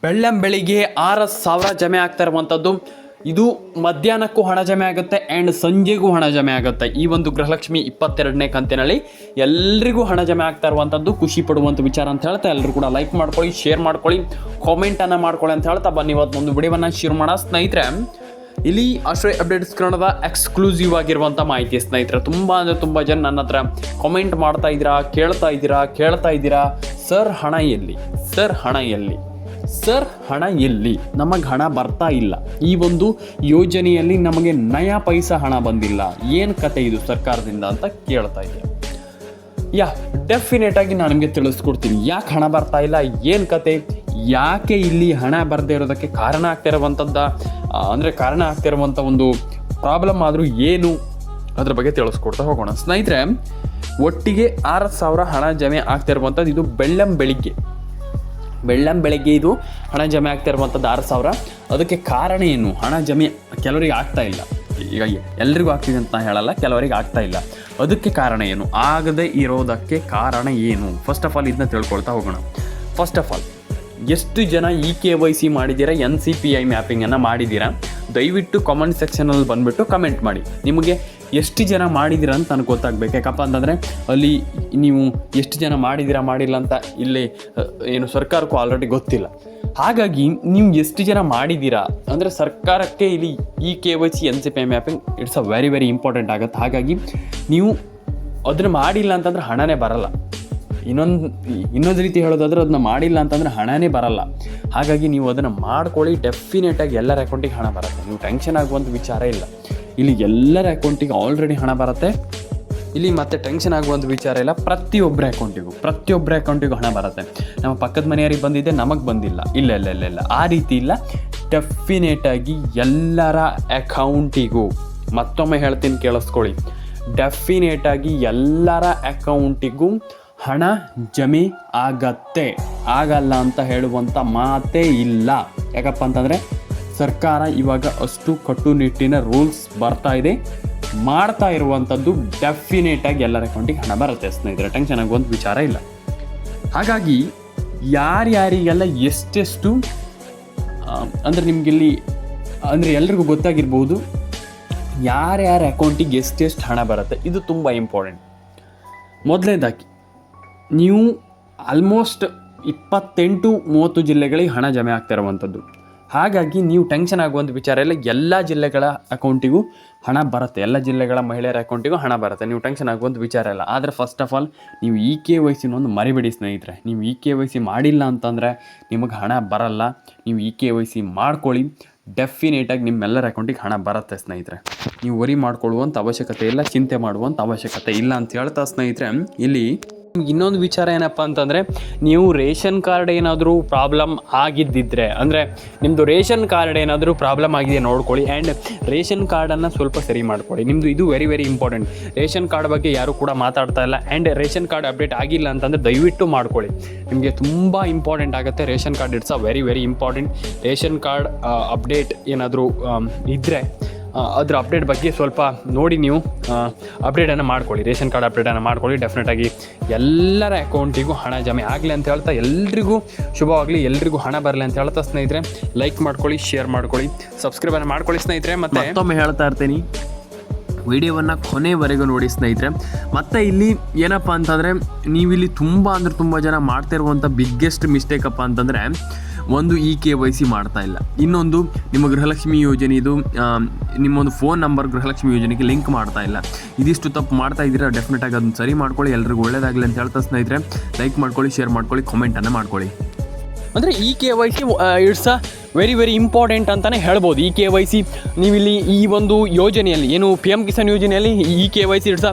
ಬೆಳ್ಳಂ ಬೆಳಿಗ್ಗೆ ಆರು ಸಾವಿರ ಜಮೆ ಆಗ್ತಾ ಇರುವಂಥದ್ದು. ಇದು ಮಧ್ಯಾಹ್ನಕ್ಕೂ ಹಣ ಜಮೆ ಆಗುತ್ತೆ ಆ್ಯಂಡ್ ಸಂಜೆಗೂ ಹಣ ಜಮೆ ಆಗುತ್ತೆ. ಈ ಒಂದು ಗೃಹಲಕ್ಷ್ಮಿ ಇಪ್ಪತ್ತೆರಡನೇ ಕಂತಿನಲ್ಲಿ ಎಲ್ರಿಗೂ ಹಣ ಜಮೆ ಆಗ್ತಾ ಇರುವಂಥದ್ದು. ಖುಷಿ ಪಡುವಂಥ ವಿಚಾರ ಅಂತ ಹೇಳ್ತಾ ಎಲ್ಲರೂ ಕೂಡ ಲೈಕ್ ಮಾಡ್ಕೊಳ್ಳಿ ಶೇರ್ ಮಾಡ್ಕೊಳ್ಳಿ ಕಾಮೆಂಟನ್ನು ಮಾಡ್ಕೊಳ್ಳಿ ಅಂತ ಹೇಳ್ತಾ ಬನ್ನಿ ಇವತ್ತು ಒಂದು ವಿಡಿಯೋವನ್ನು ಶೇರ್ ಮಾಡೋ ಸ್ನೇಹಿತರೆ, ಇಲ್ಲಿ ಆಶ್ರಯ ಅಪ್ಡೇಟ್ಸ್ ಕನ್ನಡದ ಎಕ್ಸ್ಕ್ಲೂಸಿವ್ ಆಗಿರುವಂಥ ಮಾಹಿತಿ. ಸ್ನೇಹಿತರೆ, ತುಂಬ ಅಂದರೆ ತುಂಬ ಜನ ನನ್ನ ಹತ್ರ ಕಾಮೆಂಟ್ ಮಾಡ್ತಾ ಇದ್ದೀರಾ, ಕೇಳ್ತಾ ಇದ್ದೀರಾ ಕೇಳ್ತಾ ಇದ್ದೀರಾ? ಸರ್ ಹಣ ಎಲ್ಲಿ? ಸರ್ ಹಣ ಎಲ್ಲಿ? ಸರ್, ಹಣ ಎಲ್ಲಿ? ನಮಗೆ ಹಣ ಬರ್ತಾ ಇಲ್ಲ. ಈ ಒಂದು ಯೋಜನೆಯಲ್ಲಿ ನಮಗೆ ನಯ ಪೈಸಾ ಹಣ ಬಂದಿಲ್ಲ. ಏನು ಕತೆ ಇದು ಸರ್ಕಾರದಿಂದ ಅಂತ ಕೇಳ್ತಾ ಇದೆ ಯಾ ಡೆಫಿನೆಟ್ ಆಗಿ ನಾನು ನಿಮಗೆ ತಿಳಿಸ್ಕೊಡ್ತೀನಿ. ಯಾಕೆ ಹಣ ಬರ್ತಾ ಇಲ್ಲ? ಏನು ಕತೆ? ಯಾಕೆ ಇಲ್ಲಿ ಹಣ ಬರದೇ ಇರೋದಕ್ಕೆ ಕಾರಣ ಆಗ್ತಿರುವಂಥದ್ದ ಅಂದರೆ ಕಾರಣ ಆಗ್ತಿರುವಂಥ ಒಂದು ಪ್ರಾಬ್ಲಮ್ ಆದರೂ ಏನು? ಅದ್ರ ಬಗ್ಗೆ ತಿಳಿಸ್ಕೊಡ್ತಾ ಹೋಗೋಣ. ಸ್ನೇಹಿತರೆ, ಒಟ್ಟಿಗೆ ಆರು ಸಾವಿರ ಹಣ ಜಮೆ ಆಗ್ತಿರುವಂಥದ್ದು ಇದು ಬೆಳ್ಳಂ ಬೆಳಿಗ್ಗೆ. ಬೆಳ್ಳಂ ಬೆಳಗ್ಗೆ ಇದು ಹಣ ಜಮೆ ಆಗ್ತಾ ಇರುವಂಥದ್ದು ಆರು ಸಾವಿರ. ಅದಕ್ಕೆ ಕಾರಣ ಏನು? ಹಣ ಜಮೆ ಕೆಲವರಿಗೆ ಆಗ್ತಾ ಇಲ್ಲ. ಈಗ ಎಲ್ರಿಗೂ ಆಗ್ತಿದೆ ಅಂತ ಹೇಳಲ್ಲ, ಕೆಲವರಿಗೆ ಆಗ್ತಾ ಇಲ್ಲ. ಅದಕ್ಕೆ ಕಾರಣ ಏನು? ಆಗದೆ ಇರೋದಕ್ಕೆ ಕಾರಣ ಏನು? ಫಸ್ಟ್ ಆಫ್ ಆಲ್ ಇದನ್ನ ತಿಳ್ಕೊಳ್ತಾ ಹೋಗೋಣ. ಫಸ್ಟ್ ಆಫ್ ಆಲ್ ಎಷ್ಟು ಜನ ಇ ಕೆ ವೈ ಸಿ ಮಾಡಿದ್ದೀರಾ, ಎನ್ ಸಿ ಪಿ ಐ ಮ್ಯಾಪಿಂಗನ್ನು ಮಾಡಿದ್ದೀರಾ? ದಯವಿಟ್ಟು ಕಾಮೆಂಟ್ ಸೆಕ್ಷನಲ್ಲಿ ಬಂದುಬಿಟ್ಟು ಕಮೆಂಟ್ ಮಾಡಿ. ನಿಮಗೆ ಎಷ್ಟು ಜನ ಮಾಡಿದ್ದೀರಾ ಅಂತ ನನಗೆ ಗೊತ್ತಾಗಬೇಕು. ಯಾಕಪ್ಪ ಅಂತಂದರೆ, ಅಲ್ಲಿ ನೀವು ಎಷ್ಟು ಜನ ಮಾಡಿದ್ದೀರಾ, ಮಾಡಿಲ್ಲ ಅಂತ ಇಲ್ಲಿ ಏನು ಸರ್ಕಾರಕ್ಕೂ ಆಲ್ರೆಡಿ ಗೊತ್ತಿಲ್ಲ. ಹಾಗಾಗಿ ನೀವು ಎಷ್ಟು ಜನ ಮಾಡಿದ್ದೀರಾ, ಅಂದರೆ ಸರ್ಕಾರಕ್ಕೆ ಇಲ್ಲಿ E K Y C N C P M it's a very very important ಆಗುತ್ತೆ. ಹಾಗಾಗಿ ನೀವು ಅದನ್ನು ಮಾಡಿಲ್ಲ ಅಂತಂದ್ರೆ ಹಣನೇ ಬರಲ್ಲ. ಇನ್ನೊಂದು ಇನ್ನೊಂದು ರೀತಿ ಹೇಳೋದಾದ್ರೆ ಅದನ್ನ ಮಾಡಿಲ್ಲ ಅಂತಂದ್ರೆ ಹಣನೇ ಬರಲ್ಲ. ಹಾಗಾಗಿ ನೀವು ಅದನ್ನು ಮಾಡ್ಕೊಳ್ಳಿ ಡೆಫಿನೆಟಾಗಿ ಎಲ್ಲರ ಅಕೌಂಟಿಗೆ ಹಣ ಬರುತ್ತೆ. ನೀವು ಟೆನ್ಷನ್ ಆಗುವಂಥ ವಿಚಾರ ಇಲ್ಲ. ಇಲ್ಲಿ ಎಲ್ಲರ ಅಕೌಂಟಿಗೆ ಆಲ್ರೆಡಿ ಹಣ ಬರುತ್ತೆ. ಇಲ್ಲಿ ಮತ್ತೆ ಟೆನ್ಷನ್ ಆಗುವಂಥ ವಿಚಾರ ಇಲ್ಲ. ಪ್ರತಿಯೊಬ್ಬರ ಅಕೌಂಟಿಗೂ ಪ್ರತಿಯೊಬ್ಬರ ಅಕೌಂಟಿಗೂ ಹಣ ಬರುತ್ತೆ. ನಮ್ಮ ಪಕ್ಕದ ಮನೆಯವರಿಗೆ ಬಂದಿದೆ, ನಮಗೆ ಬಂದಿಲ್ಲ. ಇಲ್ಲ ಇಲ್ಲ ಇಲ್ಲ ಇಲ್ಲ. ಆ ರೀತಿ ಇಲ್ಲ. ಡೆಫಿನೇಟಾಗಿ ಎಲ್ಲರ ಅಕೌಂಟಿಗೂ ಮತ್ತೊಮ್ಮೆ ಹೇಳ್ತೀನಿ ಕೇಳಿಸ್ಕೊಳ್ಳಿ. ಡೆಫಿನೇಟಾಗಿ ಎಲ್ಲರ ಅಕೌಂಟಿಗೂ ಹಣ ಜಮೆ ಆಗತ್ತೆ. ಆಗಲ್ಲ ಅಂತ ಹೇಳುವಂಥ ಮಾತೇ ಇಲ್ಲ. ಯಾಕಪ್ಪ ಅಂತಂದರೆ ಸರ್ಕಾರ ಇವಾಗ ಅಷ್ಟು ಕಟ್ಟುನಿಟ್ಟಿನ ರೂಲ್ಸ್ ಬರ್ತಾ ಇದೆ. ಮಾಡ್ತಾ ಇರುವಂಥದ್ದು ಡೆಫಿನೆಟಾಗಿ ಎಲ್ಲರ ಅಕೌಂಟಿಗೆ ಹಣ ಬರುತ್ತೆ ಸ್ನೇಹಿತರೆ. ಟೆನ್ಷನ್ ಆಗುವಂಥ ವಿಚಾರ ಇಲ್ಲ. ಹಾಗಾಗಿ ಯಾರ್ಯಾರಿಗೆಲ್ಲ ಎಷ್ಟೆಷ್ಟು ಅಂದರೆ ನಿಮಗಿಲ್ಲಿ, ಅಂದರೆ ಎಲ್ರಿಗೂ ಗೊತ್ತಾಗಿರ್ಬೋದು, ಯಾರ್ಯಾರ ಅಕೌಂಟಿಗೆ ಎಷ್ಟೆಷ್ಟು ಹಣ ಬರುತ್ತೆ. ಇದು ತುಂಬ ಇಂಪಾರ್ಟೆಂಟ್ ಮೊದಲನೇದಾಗಿ ನೀವು ಆಲ್ಮೋಸ್ಟ್ ಇಪ್ಪತ್ತೆಂಟು ಮೂವತ್ತು ಜಿಲ್ಲೆಗಳಿಗೆ ಹಣ ಜಮೆ ಆಗ್ತಾ ಇರುವಂಥದ್ದು ಹಾಗಾಗಿ ನೀವು ಟೆನ್ಷನ್ ಆಗುವಂಥ ವಿಚಾರ ಇಲ್ಲ. ಎಲ್ಲ ಜಿಲ್ಲೆಗಳ ಅಕೌಂಟಿಗೂ ಹಣ ಬರುತ್ತೆ. ಎಲ್ಲ ಜಿಲ್ಲೆಗಳ ಮಹಿಳೆಯರ ಅಕೌಂಟಿಗೂ ಹಣ ಬರುತ್ತೆ. ನೀವು ಟೆನ್ಷನ್ ಆಗುವಂಥ ವಿಚಾರ ಇಲ್ಲ. ಆದರೆ ಫಸ್ಟ್ ಆಫ್ ಆಲ್ ನೀವು ಇ ಕೆ ವೈ ಸಿನ ಒಂದು ಮರಿಬೇಡಿ ಸ್ನೇಹಿತರೆ. ನೀವು ಇ ಕೆ ವೈ ಸಿ ಮಾಡಿಲ್ಲ ಅಂತಂದರೆ ನಿಮಗೆ ಹಣ ಬರಲ್ಲ. ನೀವು ಇ ಕೆ ವೈ ಸಿ ಮಾಡ್ಕೊಳ್ಳಿ. ಡೆಫಿನೇಟಾಗಿ ನಿಮ್ಮೆಲ್ಲರ ಅಕೌಂಟಿಗೆ ಹಣ ಬರುತ್ತೆ ಸ್ನೇಹಿತರೆ. ನೀವು ವರಿ ಮಾಡ್ಕೊಳ್ಳುವಂಥ ಅವಶ್ಯಕತೆ ಇಲ್ಲ, ಚಿಂತೆ ಮಾಡುವಂಥ ಅವಶ್ಯಕತೆ ಇಲ್ಲ ಅಂತ ಹೇಳ್ತಾ ಸ್ನೇಹಿತರೆ, ಇಲ್ಲಿ ಇನ್ನೊಂದು ವಿಚಾರ ಏನಪ್ಪ ಅಂತಂದರೆ, ನೀವು ರೇಷನ್ ಕಾರ್ಡ್ ಏನಾದರೂ ಪ್ರಾಬ್ಲಮ್ ಆಗಿದ್ದಿದ್ರೆ, ಅಂದರೆ ನಿಮ್ಮದು ರೇಷನ್ ಕಾರ್ಡ್ ಏನಾದರೂ ಪ್ರಾಬ್ಲಮ್ ಆಗಿದೆ ನೋಡ್ಕೊಳ್ಳಿ ಆ್ಯಂಡ್ ರೇಷನ್ ಕಾರ್ಡನ್ನು ಸ್ವಲ್ಪ ಸರಿ ಮಾಡ್ಕೊಳ್ಳಿ. ನಿಮ್ಮದು ಇದು very very important ration card ಬಗ್ಗೆ ಯಾರೂ ಕೂಡ ಮಾತಾಡ್ತಾ ಇಲ್ಲ ಆ್ಯಂಡ್ ರೇಷನ್ ಕಾರ್ಡ್ ಅಪ್ಡೇಟ್ ಆಗಿಲ್ಲ ಅಂತಂದರೆ ದಯವಿಟ್ಟು ಮಾಡ್ಕೊಳ್ಳಿ. ನಿಮಗೆ ತುಂಬ ಇಂಪಾರ್ಟೆಂಟ್ ಆಗುತ್ತೆ ration card. It's a very very important ration card update ಏನಾದರೂ ಇದ್ದರೆ ಅದ್ರ ಅಪ್ಡೇಟ್ ಬಗ್ಗೆ ಸ್ವಲ್ಪ ನೋಡಿ ನೀವು. ಅಪ್ಡೇಟನ್ನು ಮಾಡ್ಕೊಳ್ಳಿ. ರೇಷನ್ ಕಾರ್ಡ್ ಅಪ್ಡೇಟನ್ನು ಮಾಡ್ಕೊಳ್ಳಿ. ಡೆಫಿನೆಟಾಗಿ ಎಲ್ಲರ ಅಕೌಂಟಿಗೂ ಹಣ ಜಮೆ ಆಗಲಿ ಅಂತ ಹೇಳ್ತಾ ಎಲ್ರಿಗೂ ಶುಭವಾಗಲಿ. ಎಲ್ರಿಗೂ ಹಣ ಬರಲಿ ಅಂತ ಹೇಳ್ತಾ ಸ್ನೇಹಿತರೆ ಲೈಕ್ ಮಾಡ್ಕೊಳ್ಳಿ ಶೇರ್ ಮಾಡ್ಕೊಳ್ಳಿ ಸಬ್ಸ್ಕ್ರೈಬನ್ನು ಮಾಡ್ಕೊಳ್ಳಿ ಸ್ನೇಹಿತರೆ. ಮತ್ತೆ ಮತ್ತೊಮ್ಮೆ ಹೇಳ್ತಾ ಇರ್ತೀನಿ. ವಿಡಿಯೋವನ್ನು ಕೊನೆವರೆಗೂ ನೋಡಿ ಸ್ನೇಹಿತರೆ. ಮತ್ತು ಇಲ್ಲಿ ಏನಪ್ಪ ಅಂತಂದರೆ, ನೀವಿಲ್ಲಿ ತುಂಬ ಅಂದರೆ ತುಂಬ ಜನ ಮಾಡ್ತಿರುವಂಥ ಬಿಗ್ಗೆಸ್ಟ್ ಮಿಸ್ಟೇಕಪ್ಪ ಅಂತಂದರೆ ಒಂದು ಇ ಕೆ ವೈ ಸಿ ಮಾಡ್ತಾ ಇಲ್ಲ. ಇನ್ನೊಂದು ನಿಮ್ಮ ಗೃಹಲಕ್ಷ್ಮಿ ಯೋಜನೆ ಇದು ನಿಮ್ಮೊಂದು ಫೋನ್ ನಂಬರ್ ಗೃಹಲಕ್ಷ್ಮಿ ಯೋಜನೆಗೆ ಲಿಂಕ್ ಮಾಡ್ತಾ ಇಲ್ಲ. ಇದಿಷ್ಟು ತಪ್ಪು ಮಾಡ್ತಾ ಇದ್ದೀರಾ? ಡೆಫಿನೆಟಾಗಿ ಅದನ್ನು ಸರಿ ಮಾಡ್ಕೊಳ್ಳಿ, ಎಲ್ರಿಗೂ ಒಳ್ಳೇದಾಗಲಿ ಅಂತ ಹೇಳ್ತಾ ಸ್ನೇಹಿತರೆ ಲೈಕ್ ಮಾಡ್ಕೊಳ್ಳಿ ಶೇರ್ ಮಾಡ್ಕೊಳ್ಳಿ ಕಾಮೆಂಟನ್ನು ಮಾಡ್ಕೊಳ್ಳಿ. ಅಂದರೆ E K Y C it's a very very important ಅಂತಲೇ ಹೇಳ್ಬೋದು. ಇ ಕೆ ವೈ ಸಿ, ನೀವಿಲ್ಲಿ ಈ ಒಂದು ಯೋಜನೆಯಲ್ಲಿ, ಏನು ಪಿ ಎಂ ಕಿಸಾನ್ ಯೋಜನೆಯಲ್ಲಿ E K Y C it's a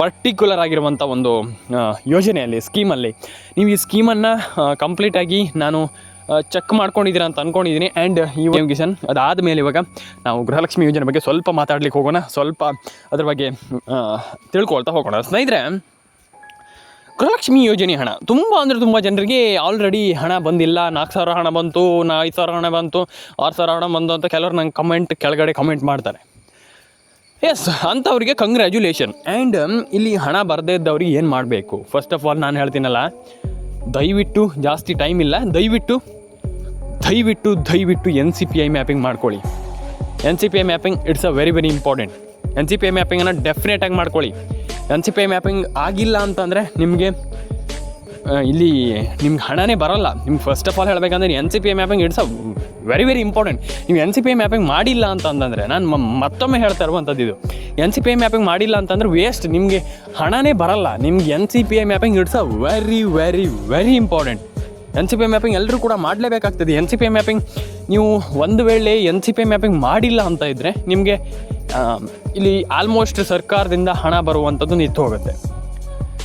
particular ಆಗಿರುವಂಥ ಒಂದು ಯೋಜನೆಯಲ್ಲಿ ಸ್ಕೀಮಲ್ಲಿ ನೀವು ಈ ಸ್ಕೀಮನ್ನು ಕಂಪ್ಲೀಟಾಗಿ ನಾನು ಚೆಕ್ ಮಾಡ್ಕೊಂಡಿದ್ದೀರಾ ಅಂತ ಅಂದ್ಕೊಂಡಿದ್ದೀನಿ ಆ್ಯಂಡ್ ಈ ಕಿಶನ್ ಅದಾದ ಮೇಲೆ ಇವಾಗ ನಾವು ಗೃಹಲಕ್ಷ್ಮಿ ಯೋಜನೆ ಬಗ್ಗೆ ಸ್ವಲ್ಪ ಮಾತಾಡ್ಲಿಕ್ಕೆ ಹೋಗೋಣ. ಸ್ವಲ್ಪ ಅದ್ರ ಬಗ್ಗೆ ತಿಳ್ಕೊಳ್ತಾ ಹೋಗೋಣ. ಸ್ನೇಹಿತರೆ, ಗೃಹಲಕ್ಷ್ಮಿ ಯೋಜನೆ ಹಣ. ತುಂಬ ಅಂದರೆ ತುಂಬ ಜನರಿಗೆ ಆಲ್ರೆಡಿ ಹಣ ಬಂದಿಲ್ಲ. ನಾಲ್ಕು ಸಾವಿರ ಹಣ ಬಂತು ನಾ ಐದು ಸಾವಿರ ಹಣ ಬಂತು, ಆರು ಸಾವಿರ ಹಣ ಬಂತು ಅಂತ ಕೆಲವರು ನಂಗೆ ಕಮೆಂಟ್ ಕೆಳಗಡೆ ಕಮೆಂಟ್ ಮಾಡ್ತಾರೆ. ಎಸ್ ಅಂಥವ್ರಿಗೆ ಕಂಗ್ರ್ಯಾಚುಲೇಷನ್ ಆ್ಯಂಡ್ ಇಲ್ಲಿ ಹಣ ಬರದೇ ಇದ್ದವ್ರಿಗೆ ಏನು ಮಾಡಬೇಕು? ಫಸ್ಟ್ ಆಫ್ ಆಲ್ ನಾನು ಹೇಳ್ತೀನಲ್ಲ, ದಯವಿಟ್ಟು ಜಾಸ್ತಿ ಟೈಮ್ ಇಲ್ಲ. ದಯವಿಟ್ಟು ದಯವಿಟ್ಟು ದಯವಿಟ್ಟು N C P I mapping ಮಾಡ್ಕೊಳ್ಳಿ. N C P I mapping it's a very very important N C P I ಮ್ಯಾಪಿಂಗನ್ನು ಡೆಫಿನೆಟಾಗಿ ಮಾಡ್ಕೊಳ್ಳಿ. N C P I mapping ಆಗಿಲ್ಲ ಅಂತಂದರೆ ನಿಮಗೆ ಇಲ್ಲಿ ನಿಮ್ಗೆ ಹಣನೇ ಬರೋಲ್ಲ. ನಿಮ್ಗೆ ಫಸ್ಟ್ ಆಫ್ ಆಲ್ ಹೇಳಬೇಕಂದ್ರೆ N C P I mapping it's a very very important ನೀವು N C P I mapping ಮಾಡಿಲ್ಲ ಅಂತಂದರೆ ನಾನು ಮತ್ತೊಮ್ಮೆ ಹೇಳ್ತಾ ಇರುವಂಥದ್ದು ಇದು. N C P I mapping ಮಾಡಿಲ್ಲ ಅಂತಂದರೆ ವೇಸ್ಟ್ ನಿಮಗೆ ಹಣನೇ ಬರಲ್ಲ. ನಿಮ್ಗೆ N C P I mapping it's a very very very important N C P I mapping ಎಲ್ಲರೂ ಕೂಡ ಮಾಡಲೇಬೇಕಾಗ್ತದೆ. N C P I mapping ನೀವು ಒಂದು ವೇಳೆ N C P I mapping ಮಾಡಿಲ್ಲ ಅಂತ ಇದ್ದರೆ ನಿಮಗೆ ಇಲ್ಲಿ ಆಲ್ಮೋಸ್ಟ್ ಸರ್ಕಾರದಿಂದ ಹಣ ಬರುವಂಥದ್ದು ನಿಂತು ಹೋಗುತ್ತೆ